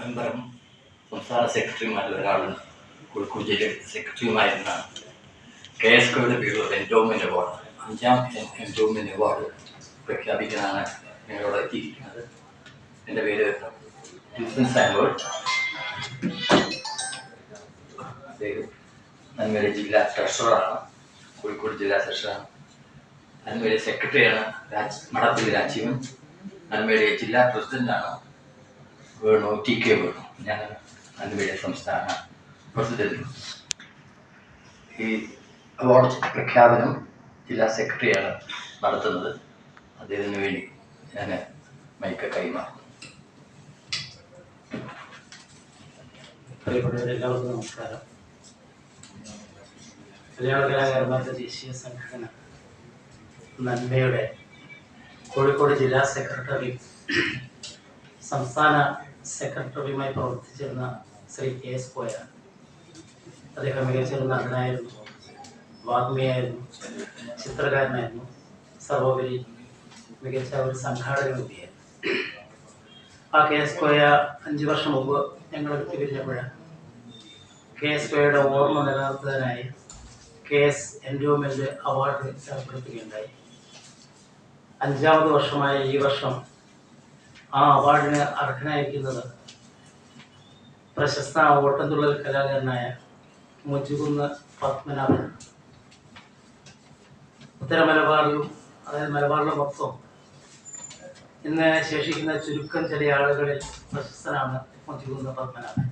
മെമ്പറും സംസ്ഥാന സെക്രട്ടറിയുമായ ഒരാളും കോഴിക്കോട് ജില്ലയിൽ സെക്രട്ടറിയുമായിരുന്ന കെ എസ് കെയുടെ പേരിൽ എൻഡോമെന്റ് അവാർഡ് അഞ്ചാം എൻഡോമെന്റ് അവാർഡ് പ്രഖ്യാപിക്കാനാണ് ഞങ്ങളോട് എത്തിയിരിക്കുന്നത്. എന്റെ പേര് ജിസൻ സാൻവേർഡ് നന്മയുടെ ജില്ലാ ട്രഷററാണ്. കോഴിക്കോട് ജില്ലാ ട്രഷറാണ് നന്മയുടെ സെക്രട്ടറിയാണ് രാജ് മടപ്പള്ളി രാജീവൻ. നന്മയുടെ ജില്ലാ പ്രസിഡന്റാണ് വേണു? T K Venu? ഞാൻ നന്മയുടെ സംസ്ഥാന പ്രസിഡന്റ്. ഈ അവാർഡ് പ്രഖ്യാപനം ജില്ലാ സെക്രട്ടറിയാണ് നടത്തുന്നത്. അദ്ദേഹത്തിന് വേണ്ടി ഞാൻ മൈക്ക് കൈമാറും പ്രിയപ്പെട്ടവരെല്ലാവർക്കും നമസ്കാരം. കലാകാരന്മാരുടെ ദേശീയ സംഘടന നന്മയുടെ കോഴിക്കോട് ജില്ലാ സെക്രട്ടറി സംസ്ഥാന സെക്രട്ടറിയുമായി പ്രവർത്തിച്ചിരുന്ന ശ്രീ കെ എസ് കോയ. അദ്ദേഹം മികച്ചൊരു നടനായിരുന്നു വാഗ്മിയായിരുന്നു ചിത്രകാരനായിരുന്നു സർവോപരി മികച്ച ഒരു സംഘാടകൻ കൂടിയായിരുന്നു ആ കെ എസ് കോയ അഞ്ച് വർഷം മുമ്പ് ഞങ്ങൾ എടുത്തു വിട്ടുപിരിഞ്ഞപ്പോഴാണ് കെ എസ് കോയയുടെ ഓർമ്മ നിലനിർത്തുന്നതിനായി കെ എസ് എൻഡോമെന്റ് അവാർഡ് ഏർപ്പെടുത്തുകയുണ്ടായി. അഞ്ചാമത് വർഷമായ ഈ വർഷം ആ അവാർഡിന് അർഹനായിരിക്കുന്നത് പ്രശസ്ത ഓട്ടംതുള്ളൽ കലാകാരനായ മുജുകുന്ന് പത്മനാഭൻ. ഉത്തര മലബാറിലും അതായത് മലബാറിലെ മൊത്തം ഇന്ന് ശേഷിക്കുന്ന ചുരുക്കം ചില ആളുകളിൽ പ്രശസ്തനാണ് മുജുകുന്ന് പത്മനാഭൻ.